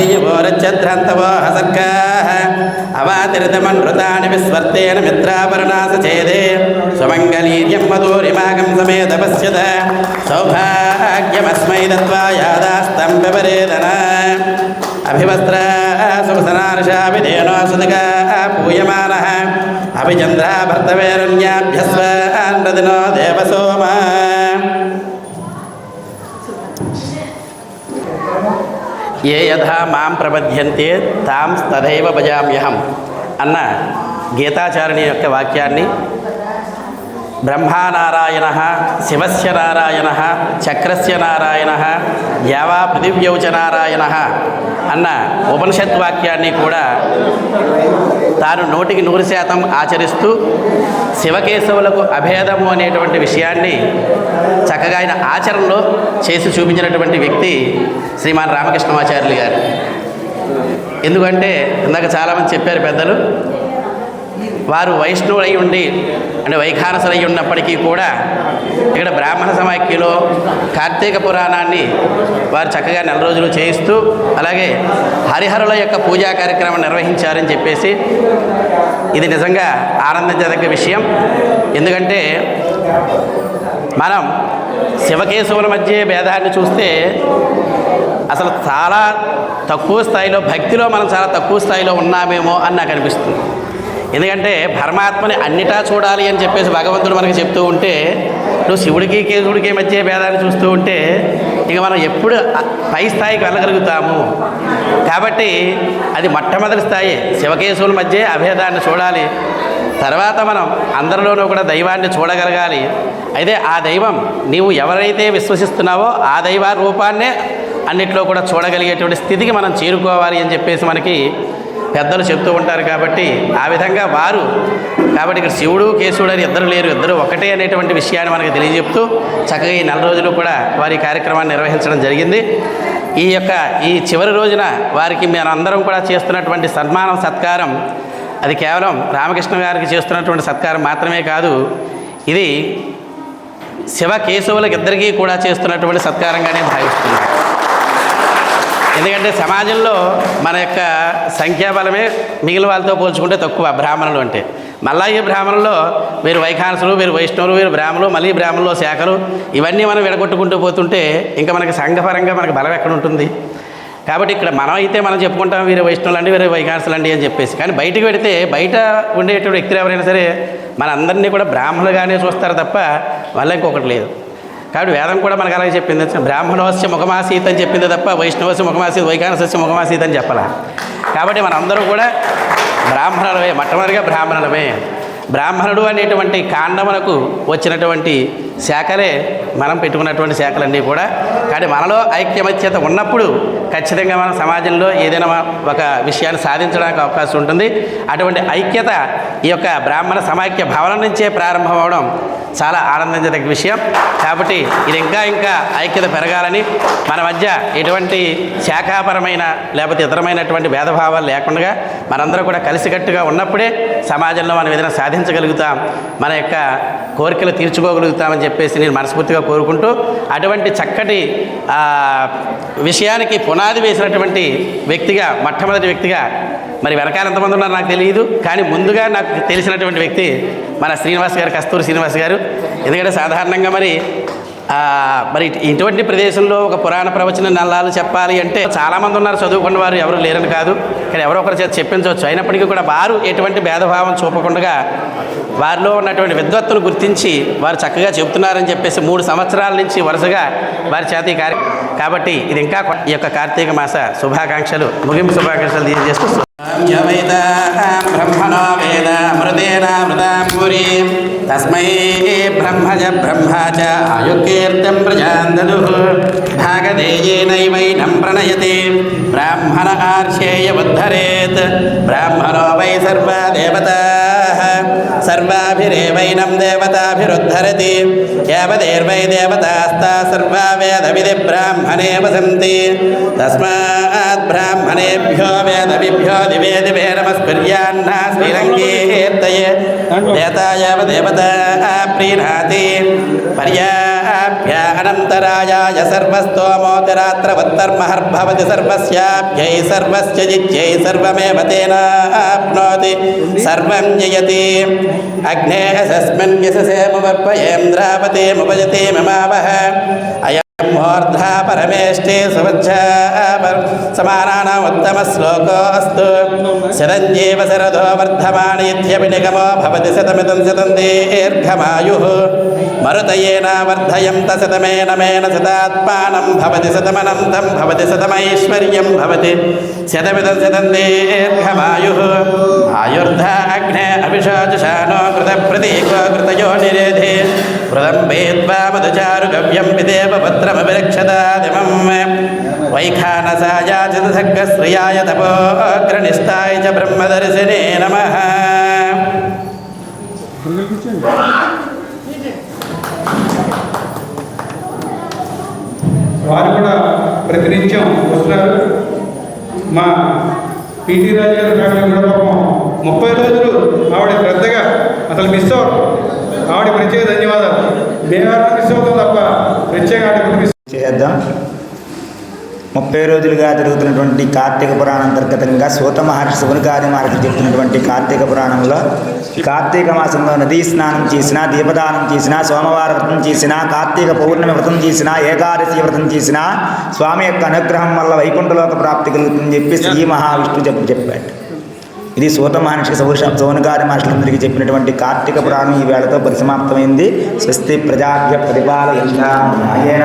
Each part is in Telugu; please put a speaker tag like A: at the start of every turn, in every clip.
A: దేయవోరచ్చద్రంతవో హసర్గాః అవాతిరితమనృతాని విస్వర్తేన మిత్రాపరణాస చేదే సుమంగళీర్యం మధురిమాగం సమే తపస్యత సౌభాగ్యమస్మై దత్వా యాదాస్తం విపరేదన అభివస్త్ర సుసనార్షాభిధేనో సుదగా పూయమాన. అభిచంద్ర భర్తవేరణ్యాభ్యస్వదినో దేవసోమా. ఏ యథా మాం ప్రబధ్యంతే తాం తథైవ భజామ్యహం అన్న గీతాచారిణి యొక్క వాక్యాన్ని బ్రహ్మానారాయణ శివస్య నారాయణ చక్రస్య నారాయణ యావా పృథివ్యౌచ నారాయణ అన్న ఉపనిషత్ వాక్యాన్ని కూడా తాను నూటికి నూరు శాతం ఆచరిస్తూ శివకేశవులకు అభేదము అనేటువంటి విషయాన్ని చక్కగా ఆయన ఆచరణలో చేసి చూపించినటువంటి వ్యక్తి శ్రీమాన్ రామకృష్ణమాచార్యులు గారు. ఎందుకంటే ఇందాక చాలామంది చెప్పారు పెద్దలు వారు వైష్ణవులై ఉండి అంటే వైఖానసులై ఉన్నప్పటికీ కూడా ఇక్కడ బ్రాహ్మణ సమాఖ్యలో కార్తీక పురాణాన్ని వారు చక్కగా నెల రోజులు చేయిస్తూ అలాగే హరిహరుల యొక్క పూజా కార్యక్రమం నిర్వహించారని చెప్పేసి ఇది నిజంగా ఆనందించదగ్గ విషయం. ఎందుకంటే మనం శివకేశవుల మధ్య భేదాన్ని చూస్తే అసలు చాలా తక్కువ స్థాయిలో భక్తిలో మనం చాలా తక్కువ స్థాయిలో ఉన్నామేమో అని నాకు అనిపిస్తుంది. ఎందుకంటే పరమాత్మని అన్నిటా చూడాలి అని చెప్పేసి భగవంతుడు మనకి చెప్తూ ఉంటే నువ్వు శివుడికి కేశవుడికి మధ్య భేదాన్ని చూస్తూ ఉంటే ఇక మనం ఎప్పుడు పై స్థాయికి వెళ్ళగలుగుతాము. కాబట్టి అది మొట్టమొదటి స్థాయి శివకేశవుల మధ్య అభేదాన్ని చూడాలి. తర్వాత మనం అందరిలోనూ కూడా దైవాన్ని చూడగలగాలి. అయితే ఆ దైవం నీవు ఎవరైతే విశ్వసిస్తున్నావో ఆ దైవ రూపాన్నే అన్నిట్లో కూడా చూడగలిగేటువంటి స్థితికి మనం చేరుకోవాలి అని చెప్పేసి మనకి పెద్దలు చెప్తూ ఉంటారు కాబట్టి ఆ విధంగా వారు కాబట్టి ఇక్కడ శివుడు కేశవుడు అని ఇద్దరు లేరు. ఇద్దరు ఒకటే అనేటువంటి విషయాన్ని మనకు తెలియజెప్తూ చక్కగా ఈ నెల రోజులు కూడా వారి కార్యక్రమాన్ని నిర్వహించడం జరిగింది. ఈ యొక్క ఈ చివరి రోజున వారికి మేమందరం కూడా చేస్తున్నటువంటి సన్మానం సత్కారం అది కేవలం రామకృష్ణ గారికి చేస్తున్నటువంటి సత్కారం మాత్రమే కాదు ఇది శివ కేశవులకు ఇద్దరికీ కూడా చేస్తున్నటువంటి సత్కారంగానే భావిస్తున్నాను ఎందుకంటే సమాజంలో మన యొక్క సంఖ్యాబలమే మిగిలిన వాళ్ళతో పోల్చుకుంటే తక్కువ బ్రాహ్మణులు అంటే. మళ్ళా ఈ బ్రాహ్మణుల్లో వీరు వైఖానసులు వీరు వైష్ణవులు వీరు బ్రాహ్మణులు మళ్ళీ బ్రాహ్మణులు శాఖలు ఇవన్నీ మనం విడగొట్టుకుంటూ పోతుంటే ఇంకా మనకి సంఘపరంగా మనకి బలం ఎక్కడ ఉంటుంది? కాబట్టి ఇక్కడ మనం అయితే మనం చెప్పుకుంటాం వీరు వైష్ణవులు అండి వీరు వైఖానసులు అండి అని చెప్పేసి. కానీ బయటకు పెడితే బయట ఉండేటువంటి వ్యక్తులు ఎవరైనా సరే మన అందరినీ కూడా బ్రాహ్మణులుగానే చూస్తారు తప్ప వాళ్ళ ఇంకొకటి లేదు. కాబట్టి వేదం కూడా మనకు అలాగే చెప్పింది. బ్రాహ్మణోస్య ముఖమాసీత్ అని చెప్పింది తప్ప వైష్ణవస్య ముఖమాసీత్ వైఖానసస్య ముఖమాసీత్ అని చెప్పాల. కాబట్టి మనందరూ కూడా బ్రాహ్మణులమే మొట్టమొదటిగా బ్రాహ్మణులమే. బ్రాహ్మణుడు అనేటువంటి కాండములకు వచ్చినటువంటి శాఖలే మనం పెట్టుకున్నటువంటి శాఖలన్నీ కూడా. కానీ మనలో ఐక్యమత్యత ఉన్నప్పుడు ఖచ్చితంగా మన సమాజంలో ఏదైనా ఒక విషయాన్ని సాధించడానికి అవకాశం ఉంటుంది. అటువంటి ఐక్యత ఈ యొక్క బ్రాహ్మణ సమాఖ్య భావన నుంచే ప్రారంభం అవడం చాలా ఆనందించదగ్గ విషయం. కాబట్టి ఇది ఇంకా ఇంకా ఐక్యత పెరగాలని మన మధ్య ఎటువంటి శాఖాపరమైన లేకపోతే ఇతరమైనటువంటి భేదభావాలు లేకుండా మనందరూ కూడా కలిసికట్టుగా ఉన్నప్పుడే సమాజంలో మనం ఏదైనా సాధించగలుగుతాం. మన యొక్క కోరికలు తీర్చుకోగలుగుతామని చెప్పేసి నేను మనస్ఫూర్తిగా కోరుకుంటూ అటువంటి చక్కటి విషయానికి పునాది వేసినటువంటి వ్యక్తిగా మొట్టమొదటి వ్యక్తిగా మరి వెనకాల ఎంతమంది ఉన్నారో నాకు తెలియదు కానీ ముందుగా నాకు తెలిసినటువంటి వ్యక్తి మన శ్రీనివాస్ గారు కస్తూరి శ్రీనివాస్ గారు. ఎందుకంటే సాధారణంగా మరి మరి ఇటువంటి ప్రదేశంలో ఒక పురాణ ప్రవచన నల్లాలు చెప్పాలి అంటే చాలామంది ఉన్నారు చదువుకున్న వారు ఎవరు లేరని కాదు కానీ ఎవరో ఒకరి చేత చెప్పించవచ్చు. అయినప్పటికీ కూడా వారు ఎటువంటి భేదభావం చూపకుండా వారిలో ఉన్నటువంటి విద్వత్తును గుర్తించి వారు చక్కగా చెబుతున్నారని చెప్పేసి మూడు సంవత్సరాల నుంచి వరుసగా వారి చేత ఈ కార్యక్రమం కాబట్టి ఇది ఇంకా ఈ యొక్క కార్తీక మాస శుభాకాంక్షలు ముగింపు శుభాకాంక్షలు తెలియజేస్తూ బ్రహ్మణో వేద మృదేన తస్మై బ్రహ్మజ బ్రహ్మా ఆయుకీర్తం ప్రజాందదు. భాగధేయేనైవైనం ప్రణయతి. బ్రాహ్మణ ఆర్షేయముద్ధరేత్ బ్రాహ్మణో వై సర్వ దేవతా सर्वाभिरेवैनं देवताभिरुद्धरति। एवदेर्वै देवतास्ता सर्वा वेदविधि ब्राह्मणे वसन्ति तस्मात् ब्राह्मणेभ्यो वेदविभ्यो दिवे दिवे नमस्कुर्यान्ना श्रीरङ्गीर्तये देवता एव देवता प्रीणाति। पर्या अनन्तरायाय सर्वस्तोमोतिरात्रवत्तर्महर्भवति सर्वस्याभ्यै सर्वस्य जित्यै सर्वमेव तेनाप्नोति सर्वं जयति अग्ने अस्मिन् यशसेमुपर्पयेन्द्रावतीमुपजति ममावह अयं मूर्धा परमेष्टे सुवच्छा समानानाम् उत्तमश्लोकोऽस्तु शरञ्जीव शरदो वर्धमानेत्यपि निगमो भवति शतमिदं शतं दीर्घमायुः మరుతయేనావర్ధయంత శతమేన మేన సదాత్మానం భవతి శతమనంతం భవతి శతమైశ్వర్యం భవతి. శతమిదం శతం దీర్ఘమాయు. ఆయుర్ధాగ్నే అభిషాచుషానో కృత ప్రతీకో కృతయో నిరేధే ప్రదంబేద్వామదుచారు గవ్యం పిదేవ పత్రమభిరక్షదాదిమం వైఖానసాయా చిదసగ్గశ్రియాయ తపోగ్రనిష్టాయ చ బ్రహ్మదర్శినే నమ.
B: వారు కూడా ప్రతినిత్యం వస్తున్నారు. మా పీటీ రాజు గారి ఫ్యామిలీ కూడా పాపం ముప్పై రోజులు ఆవిడ శ్రద్ధగా అసలు మిస్ అవ్వరు. ఆవిడ ప్రత్యేక ధన్యవాదాలు. బీహార్లో మిస్ అవుతుంది తప్ప ప్రత్యేక ఆవిడ మిస్
C: చేద్దాం. ముప్పై రోజులుగా జరుగుతున్నటువంటి కార్తీక పురాణం అంతర్గతంగా సూత మహర్షి శివునికాది మహర్షి చెప్తున్నటువంటి కార్తీక పురాణంలో కార్తీక మాసంలో నదీ స్నానం చేసినా దీపదానం చేసినా సోమవార వ్రతం చేసినా కార్తీక పౌర్ణమి వ్రతం చేసినా ఏకాదశి వ్రతం చేసినా స్వామి యొక్క అనుగ్రహం వల్ల వైకుంఠలోక ప్రాప్తి కలుగుతుందని చెప్పి శ్రీ మహావిష్ణు చెప్పు చెప్పాడు. ఇది సూత మహర్షి సౌష సౌనకాది మహర్షులందరికీ చెప్పినటువంటి కార్తీక పురాణం ఈ వేళతో పరిసమాప్తమైంది. స్వస్తి ప్రజాభ్య పరిపాలయంతాయేన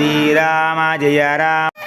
C: శ్రీరామ జయ రామ.